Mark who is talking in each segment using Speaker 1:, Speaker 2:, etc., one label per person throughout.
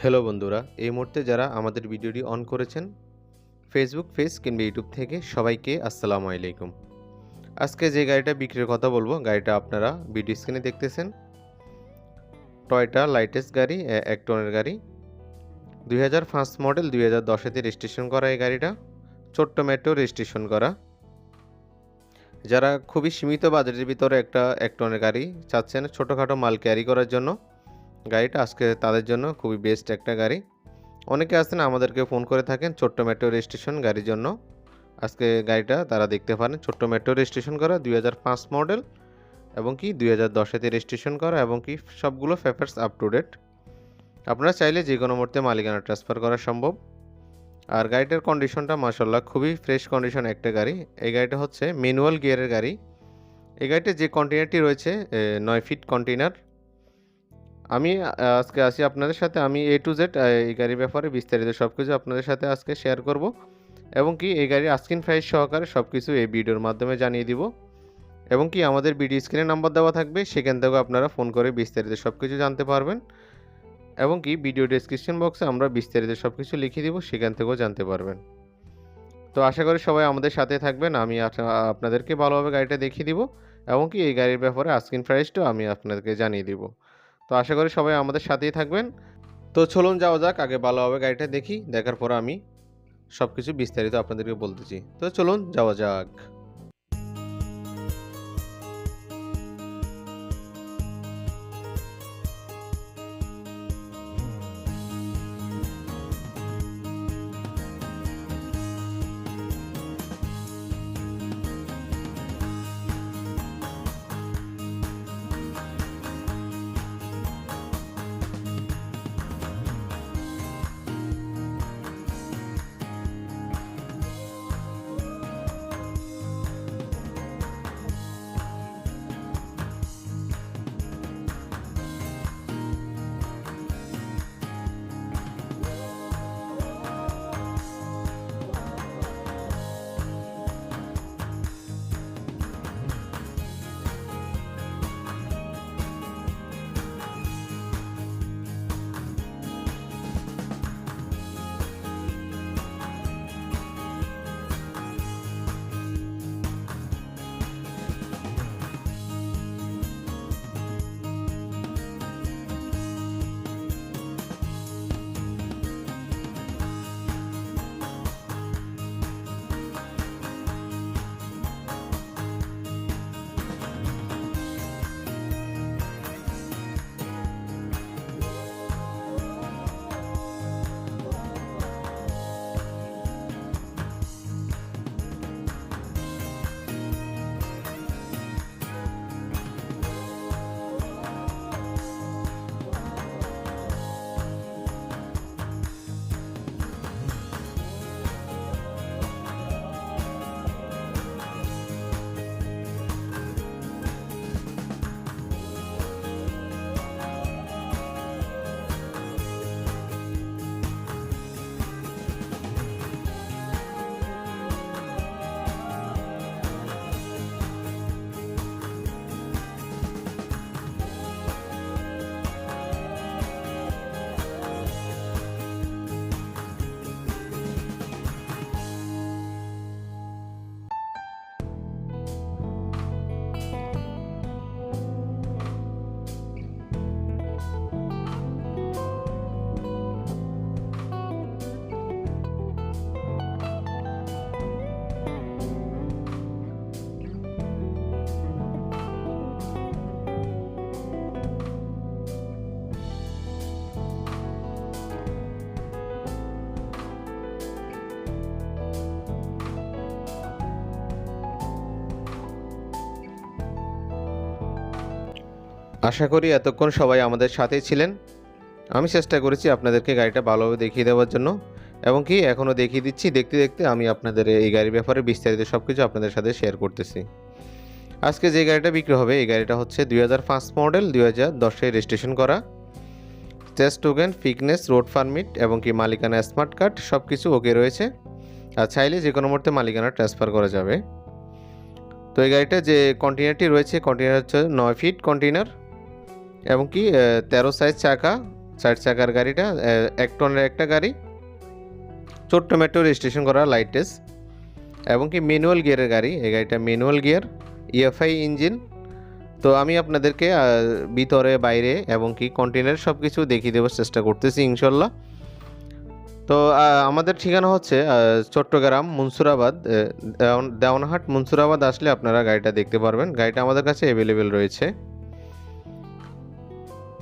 Speaker 1: Hello বন্ধুরা, এই মুহূর্তে যারা আমাদের ভিডিওটি অন করেছেন ফেসবুক পেজ কিংবা ইউটিউব থেকে সবাইকে আসসালামু আলাইকুম। আজকে যে গাড়িটা বিক্রির কথা বলব, গাড়িটা আপনারা ভিডিও স্ক্রিনে দেখতেছেন। টয়টা লাইটেস্ট গাড়ি এক টনের গাড়ি। দুই হাজার পাঁচ মডেল দুই হাজার দশেতে রেজিস্ট্রেশন করা এই গাড়িটা। ছোট্ট মেট্রো রেজিস্ট্রেশন করা। যারা খুবই সীমিত বাজেটের ভিতরে একটা এক টনের গাড়ি চাচ্ছেন ছোটোখাটো মাল ক্যারি করার জন্য গাড়িটা আজকে তাদের জন্য খুবই বেস্ট একটা গাড়ি। অনেকে আছেন আমাদেরকে ফোন করে থাকেন ছোট্ট মেট্রো রেজিস্ট্রেশন গাড়ির জন্য। আজকে গাড়িটা তারা দেখতে পারেন ছোট্ট মেট্রো রেজিস্ট্রেশন করা দুই হাজার পাঁচ মডেল এবং কি দুই হাজার দশেতে রেজিস্ট্রেশন করা এবং কি সবগুলো পেপারস আপ টু ডেট আপনারা চাইলে যে কোনো মুহূর্তে মালিকানা ট্রান্সফার করা সম্ভব। আর গাড়িটার কন্ডিশনটা মাসাল্লাহ খুবই ফ্রেশ কন্ডিশন একটা গাড়ি। এই গাড়িটা হচ্ছে ম্যানুয়াল গিয়ারের গাড়ি। এই গাড়িতে যে কন্টেনারটি রয়েছে নয় ফিট কন্টেনার আমি আজকে আসি আপনাদের সাথে। আমি এ টু জেড এই গাড়ির ব্যাপারে বিস্তারিত সব কিছু আপনাদের সাথে আজকে শেয়ার করব এবং কি এই গাড়ির আস্কিন প্রাইস সহকারে সব কিছু এই ভিডিওর মাধ্যমে জানিয়ে দিব এবং কি আমাদের ভিডিও স্ক্রিনে নাম্বার দেওয়া থাকবে, সেখান থেকেও আপনারা ফোন করে বিস্তারিত সব কিছু জানতে পারবেন এবং কি ভিডিও ডেসক্রিপশন বক্সে আমরা বিস্তারিত সব কিছু লিখে দিব, সেখান থেকেও জানতে পারবেন। তো আশা করি সবাই আমাদের সাথে থাকবেন, আমি আপনাদেরকে ভালোভাবে গাড়িটা দেখিয়ে দিব এবং কি এই গাড়ির ব্যাপারে আস্কিন প্রাইসটাও আমি আপনাদেরকে জানিয়ে দিব। তো আশা করি সবাই আমাদের সাথেই থাকবেন। তো চলুন যাওয়া যাক, আগে ভালোভাবে গাড়িটা দেখি, দেখার পর আমি সব কিছু বিস্তারিত আপনাদেরকে বলতেছি। তো চলুন যাওয়া যাক। আশা করি এতক্ষণ সবাই আমাদের সাথেই ছিলেন। আমি চেষ্টা করেছি আপনাদেরকে গাড়িটা ভালোভাবে দেখিয়ে দেওয়ার জন্য এবং কি এখনও দেখিয়ে দিচ্ছি, দেখতে দেখতে আমি আপনাদের এই গাড়ির ব্যাপারে বিস্তারিত সব কিছু আপনাদের সাথে শেয়ার করতেছি। আজকে যে গাড়িটা বিক্রি হবে, এই গাড়িটা হচ্ছে দুই হাজার পাঁচ মডেল দুই হাজার দশে রেজিস্ট্রেশন করা। Test token fitness road permit এবং কি মালিকানা স্মার্ট কার্ড সব কিছু ওকে রয়েছে। আর চাইলে যে কোনো মুহূর্তে মালিকানা ট্রান্সফার করা যাবে। তো এই গাড়িটা যে কন্টেনারটি রয়েছে কন্টেনার হচ্ছে নয় ফিট কন্টেনার এবং কি তেরো সাইজ চাকা চার চাকার গাড়িটা এক টনের একটা গাড়ি, ছোট্ট মেট্রো রেজিস্ট্রেশন করা লাইটেস এবং কি ম্যানুয়াল গিয়ারের গাড়ি, এই গাড়িটা ম্যানুয়াল গিয়ার ইএফআই ইঞ্জিন তো আমি আপনাদেরকে ভিতরে, বাইরে এবং কি কন্টেনার সব কিছু দেখিয়ে দেওয়ার চেষ্টা করতেছি, ইনশাল্লাহ। তো আমাদের ঠিকানা হচ্ছে চট্টগ্রাম, মুন্সুরাবাদ দেওয়ানহাট, মুন্সুরাবাদ আসলে আপনারা গাড়িটা দেখতে পারবেন। গাড়িটা আমাদের কাছে অ্যাভেলেবেল রয়েছে।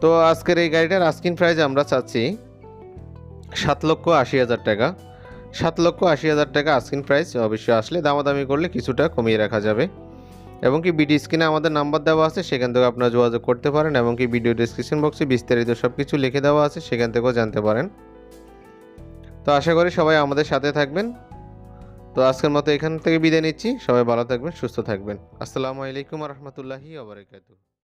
Speaker 1: তো আজকের এই গাড়িটার আস্কিন প্রাইস আমরা চাচ্ছি সাত লক্ষ আশি হাজার টাকা। সাত লক্ষ আশি হাজার টাকা আস্কিন প্রাইস অবশ্যই আসলে দামাদামি করলে কিছুটা কমিয়ে রাখা যাবে। এবং কি ভিডিও স্ক্রিনে আমাদের নাম্বার দেওয়া আছে, সেখান থেকে আপনারা যোগাযোগ করতে পারেন এবং কি ভিডিও ডিসক্রিপশন বক্সে বিস্তারিত সব কিছু লিখে দেওয়া আছে, সেখান থেকেও জানতে পারেন। তো আশা করি সবাই আমাদের সাথে থাকবেন। তো আজকের মতো এখান থেকে বিদায় নিচ্ছি। সবাই ভালো থাকবেন, সুস্থ থাকবেন। আসসালামু আলাইকুম রহমতুল্লাহি আবরকাতু